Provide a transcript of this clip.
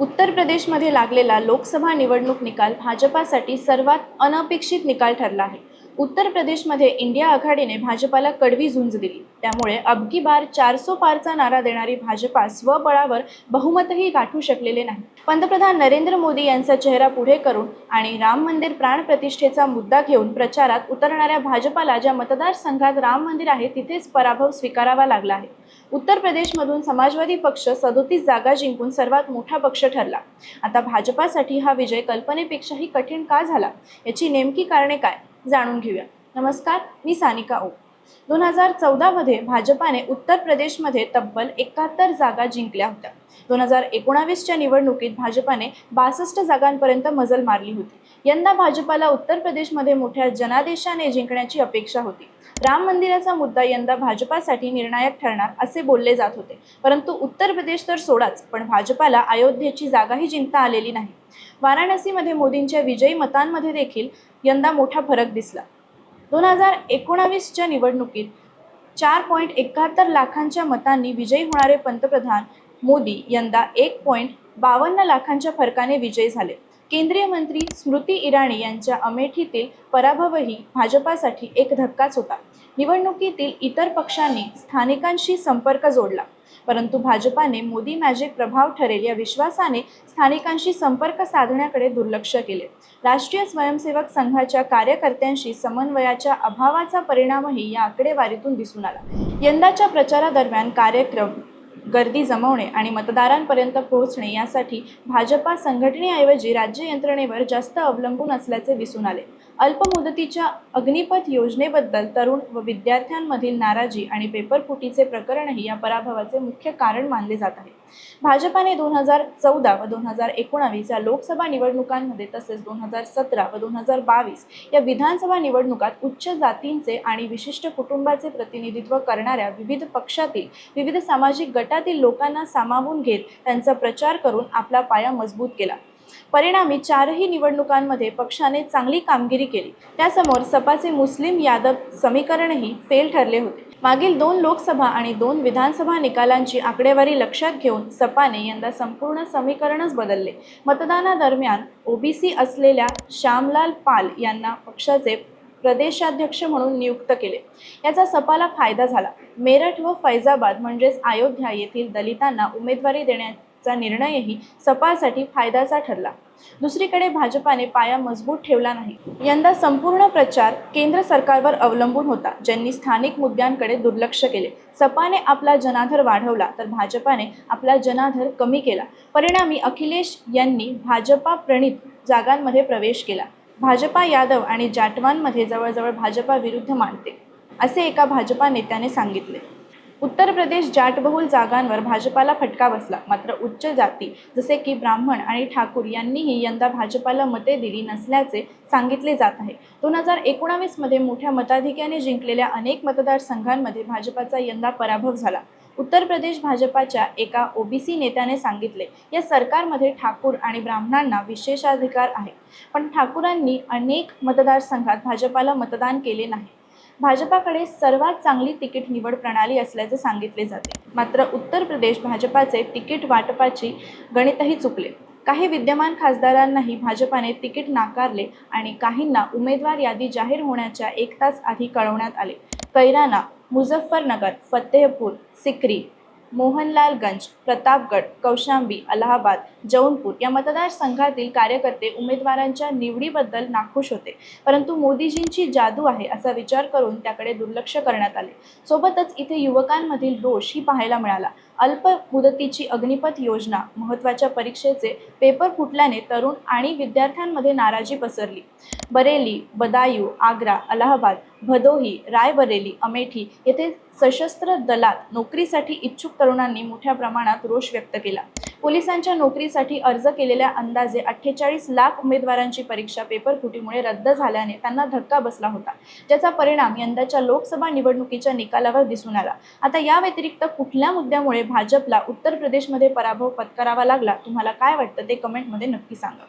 उत्तर प्रदेशमध्ये लागलेला लोकसभा निवडणूक निकाल भाजपासाठी सर्वात अनपेक्षित निकाल ठरला आहे. उत्तर प्रदेशमध्ये इंडिया आघाडीने भाजपाला कडवी झुंज दिली. त्यामुळे अबकी बार चारसो पारचा नारा देणारी भाजपा स्वबळावर बहुमतही गाठू शकलेले नाही. पंतप्रधान नरेंद्र मोदी यांचा चेहरा पुढे करून आणि राम मंदिर प्राणप्रतिष्ठेचा मुद्दा घेऊन प्रचारात उतरणाऱ्या भाजपाला ज्या मतदारसंघात राम मंदिर आहे तिथेच पराभव स्वीकारावा लागला आहे. उत्तर प्रदेशमधून समाजवादी पक्ष सदोतीस जागा जिंकून सर्वात मोठा पक्ष ठरला. आता भाजपासाठी हा विजय कल्पनेपेक्षाही कठीण का झाला? याची नेमकी कारणे काय? जाणून घेऊया. नमस्कार मी सानिका ओ दोन हजार चौदामध्ये भाजपाने उत्तर प्रदेशमध्ये तब्बल एकाहत्तर जागा जिंकल्या होत्या. दोन हजार एकोणावीसच्या निवडणुकीत भाजपाने बासष्ट जागांपर्यंत मजल मारली होती. यंदा भाजपाला उत्तर प्रदेशमध्ये मोठ्या जनादेशाने जिंकण्याची अपेक्षा होती. राम मंदिराचा मुद्दा यंदा भाजपासाठी निर्णायक ठरणार असे बोलले जात होते. परंतु उत्तर प्रदेश तर सोडाच पण भाजपाला अयोध्येची जागाही जिंकता आलेली नाही. वाराणसीमध्ये मोदींच्या विजयी मतांमध्ये देखील यंदा मोठा फरक दिसला. दोन हजार एकोणावीसच्या निवडणुकीत चार पॉईंट एकाहत्तर लाखांच्या मतांनी विजयी होणारे पंतप्रधान मोदी यंदा एक पॉईंट बावन्न लाखांच्या फरकाने विजयी झाले. केंद्रीय मंत्री स्मृती इराणी यांच्या अमेठीतील पराभवही भाजपासाठी एक धक्काच होता. निवडणुकीतील इतर पक्षांनी स्थानिकांशी संपर्क जोडला. परंतु भाजपाने मोदी मॅजिक प्रभाव ठरेल या विश्वासाने स्थानिकांशी संपर्क साधण्याकडे दुर्लक्ष केले. राष्ट्रीय स्वयंसेवक संघाच्या कार्यकर्त्यांशी समन्वयाच्या अभावाचा परिणामही या आकडेवारीतून दिसून आला. यंदाच्या प्रचारादरम्यान कार्यक्रम गर्दी जमवणे आणि मतदारांपर्यंत पोहोचणे यासाठी भाजपा संघटनेऐवजी राज्य यंत्रणेवर जास्त अवलंबून असल्याचे दिसून आले. अल्पमुदतीच्या अग्निपथ योजनेबद्दल तरुण व विद्यार्थ्यांमधील नाराजी आणि पेपरफुटीचे प्रकरणही या पराभवाचे मुख्य कारण मानले जात आहे. भाजपाने दोन हजार चौदा व दोन हजार एकोणावीस या लोकसभा निवडणुकांमध्ये तसेच दोन हजार सतरा व दोन हजार बावीस या विधानसभा निवडणुकात उच्च जातींचे आणि विशिष्ट कुटुंबाचे प्रतिनिधित्व करणाऱ्या विविध पक्षातील विविध सामाजिक गटातील लोकांना सामावून घेत त्यांचा प्रचार करून आपला पाया मजबूत केला. परिणामी चारही निवडणुकांमध्ये पक्षाने चांगली कामगिरी केली. त्यासमोर सपाचे मुस्लिम यादव समीकरणही फेल ठरले होते. मागील दोन लोकसभा आणि दोन विधानसभा निकालांची आकडेवारी लक्षात घेऊन सपाने यंदा संपूर्ण समीकरणच बदलले. मतदानादरम्यान ओबीसी असलेल्या श्यामलाल पाल यांना पक्षाचे प्रदेशाध्यक्ष म्हणून नियुक्त केले. याचा सपाला फायदा झाला. मेरठ व फैजाबाद म्हणजेच अयोध्या येथील दलितांना उमेदवारी चा निर्णयही सपासाठी फायद्याचा ठरला. दुसरीकडे भाजपाने पाया मजबूत ठेवला नाही. यंदा संपूर्ण प्रचार केंद्र सरकारवर अवलंबून होता. ज्यांनी स्थानिक मुद्द्यांकडे दुर्लक्ष केले. सपाने आपला जनाधर वाढवला तर भाजपाने आपला जनाधर कमी केला. परिणामी अखिलेश यांनी भाजपा प्रणित जागांमध्ये प्रवेश केला. भाजपा यादव आणि जाटवांमध्ये जवळजवळ भाजपा विरुद्ध मानते असे एका भाजपा नेत्याने सांगितले. उत्तर प्रदेश जाटबहुल जागांवर भाजपाला फटका बसला. मात्र उच्च जाती जसे की ब्राह्मण आणि ठाकूर यांनीही यंदा भाजपाला मते दिली नसल्याचे सांगितले जात आहे. दोन हजार एकोणावीसमध्ये मोठ्या मताधिक्याने जिंकलेल्या अनेक मतदारसंघांमध्ये भाजपाचा यंदा पराभव झाला. उत्तर प्रदेश भाजपाच्या एका ओबीसी नेत्याने सांगितले या सरकारमध्ये ठाकूर आणि ब्राह्मणांना विशेषाधिकार आहे. पण ठाकूरांनी अनेक मतदारसंघात भाजपाला मतदान केले नाही. भाजपाकडे सर्वात चांगली तिकीट निवड प्रणाली असल्याचे सांगितले जाते. मात्र उत्तर प्रदेश भाजपाचे तिकीट वाटपाची गणितही चुकले. काही विद्यमान खासदारांनाही भाजपाने तिकीट नाकारले आणि काहींना उमेदवार यादी जाहीर होण्याच्या एक तास आधी कळवण्यात आले. कैराना मुझफ्फरनगर फतेहपूर सिक्री मोहनलालगंज प्रतापगड कौशांबी अलाहाबाद जौनपूर या मतदारसंघातील कार्यकर्ते उमेदवारांच्या निवडीबद्दल नाखुश होते. परंतु मोदीजींची जादू आहे असा विचार करून त्याकडे दुर्लक्ष करण्यात आले. सोबतच इथे युवकांमधील रोष ही पाहायला मिळाला. अल्प मुदतीची अग्निपथ योजना महत्त्वाच्या परीक्षेचे पेपर फुटल्याने तरुण आणि विद्यार्थ्यांमध्ये नाराजी पसरली. बरेली बदायू आग्रा अलाहाबाद भदोही रायबरेली अमेठी येथे सशस्त्र दलात नोकरीसाठी इच्छुक तरुणांनी मोठ्या प्रमाणात रोष व्यक्त केला. पोलिसांच्या नोकरीसाठी अर्ज केलेल्या अंदाजे अठ्ठेचाळीस लाख उमेदवारांची परीक्षा पेपर फुटीमुळे रद्द झाल्याने त्यांना धक्का बसला होता. ज्याचा परिणाम यंदाच्या लोकसभा निवडणुकीच्या निकालावर दिसून आला. आता या व्यतिरिक्त कुठल्या मुद्द्यामुळे भाजपला उत्तर प्रदेशमध्ये पराभव पत्करावा लागला? तुम्हाला काय वाटतं? ते कमेंटमध्ये नक्की सांगा.